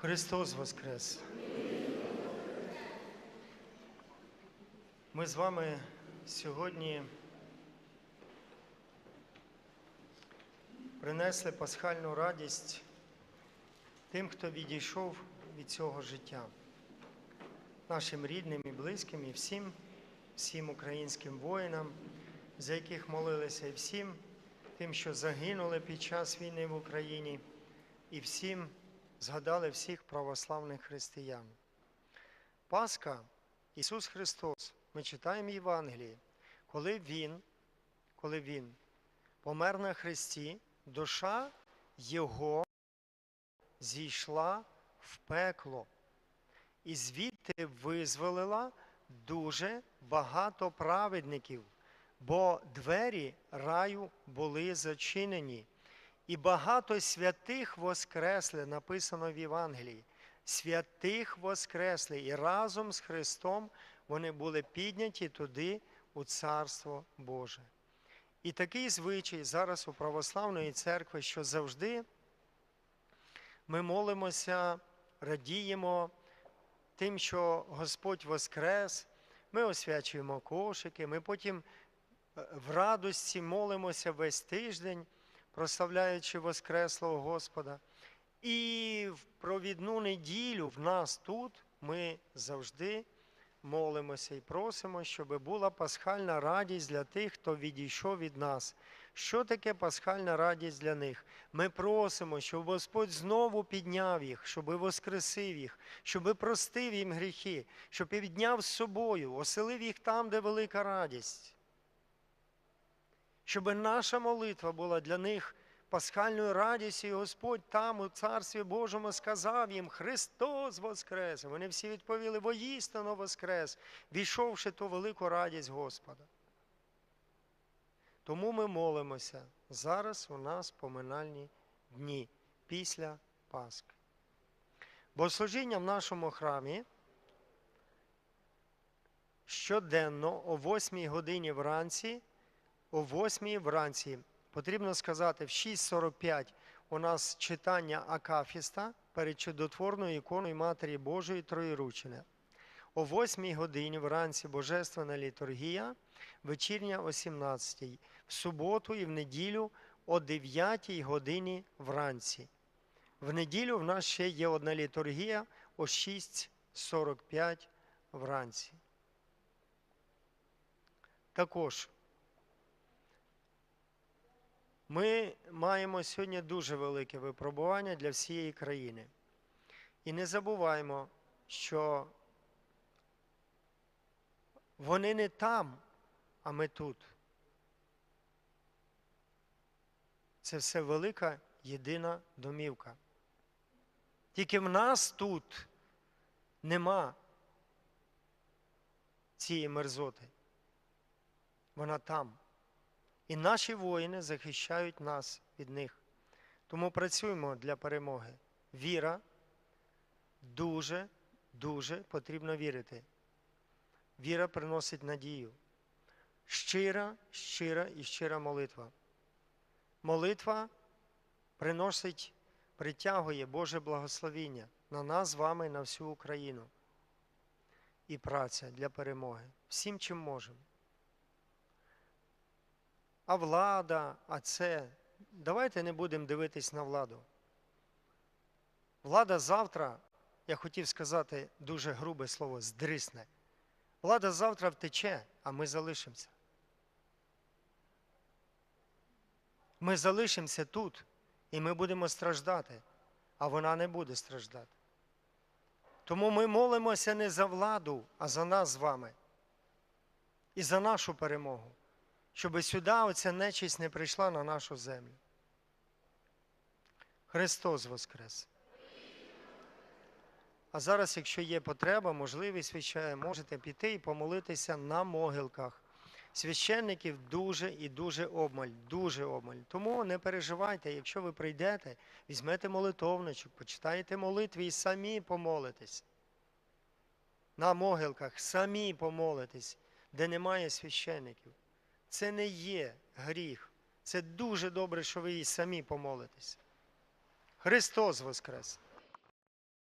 Христос Воскрес! Ми з вами сьогодні принесли пасхальну радість тим, хто відійшов від цього життя, нашим рідним і близьким, і всім, всім українським воїнам, за яких молилися, і всім тим, що загинули під час війни в Україні, і всім згадали всіх православних християн. Пасха, Ісус Христос, ми читаємо Євангелії, коли Він, коли Він помер на Христі, душа Його зійшла в пекло і звідти визволила дуже багато праведників, бо двері раю були зачинені. І багато святих воскресли, написано в Євангелії. Святих воскресли, і разом з Христом вони були підняті туди, у Царство Боже. І такий звичай зараз у православної церкви, що завжди ми молимося, радіємо тим, що Господь Воскрес, ми освячуємо кошики, ми потім е, в радості молимося весь тиждень прославляючи Воскреслого Господа. І в провідну неділю в нас тут ми завжди молимося і просимо, щоб була пасхальна радість для тих, хто відійшов від нас. Що таке пасхальна радість для них? Ми просимо, щоб Господь знову підняв їх, щоб воскресив їх, щоб простив їм гріхи, щоб підняв з собою, оселив їх там, де велика радість щоб наша молитва була для них пасхальною радістю, і Господь там, у Царстві Божому, сказав їм: Христос Воскрес! Вони всі відповіли, воїстину Воскрес, війшовши ту велику радість Господа. Тому ми молимося. Зараз у нас поминальні дні після Пасхи. Богослужіння в нашому храмі щоденно о 8 годині вранці о 8 вранці. Потрібно сказати, в 6.45 у нас читання Акафіста перед чудотворною іконою Матері Божої Троєручини. О 8 годині вранці Божественна літургія, вечірня о 17 в суботу і в неділю о 9 годині вранці. В неділю в нас ще є одна літургія о 6.45 вранці. Також ми маємо сьогодні дуже велике випробування для всієї країни. І не забуваємо, що вони не там, а ми тут. Це все велика єдина домівка. Тільки в нас тут нема цієї мерзоти. Вона там. І наші воїни захищають нас від них. Тому працюємо для перемоги. Віра дуже, дуже потрібно вірити. Віра приносить надію. Щира, щира і щира молитва. Молитва приносить, притягує Боже благословіння на нас з вами, на всю Україну. І праця для перемоги. Всім, чим можемо а влада, а це. Давайте не будемо дивитись на владу. Влада завтра, я хотів сказати дуже грубе слово, здрисне. Влада завтра втече, а ми залишимося. Ми залишимося тут, і ми будемо страждати, а вона не буде страждати. Тому ми молимося не за владу, а за нас з вами і за нашу перемогу щоб сюди оця нечисть не прийшла на нашу землю. Христос Воскрес! А зараз, якщо є потреба, можливість вічає, можете піти і помолитися на могилках. Священників дуже і дуже обмаль, дуже обмаль. Тому не переживайте, якщо ви прийдете, візьмете молитовничок, почитаєте молитві і самі помолитесь. На могилках самі помолитесь, де немає священників. Це не є гріх. Це дуже добре, що ви і самі помолитесь. Христос Воскрес!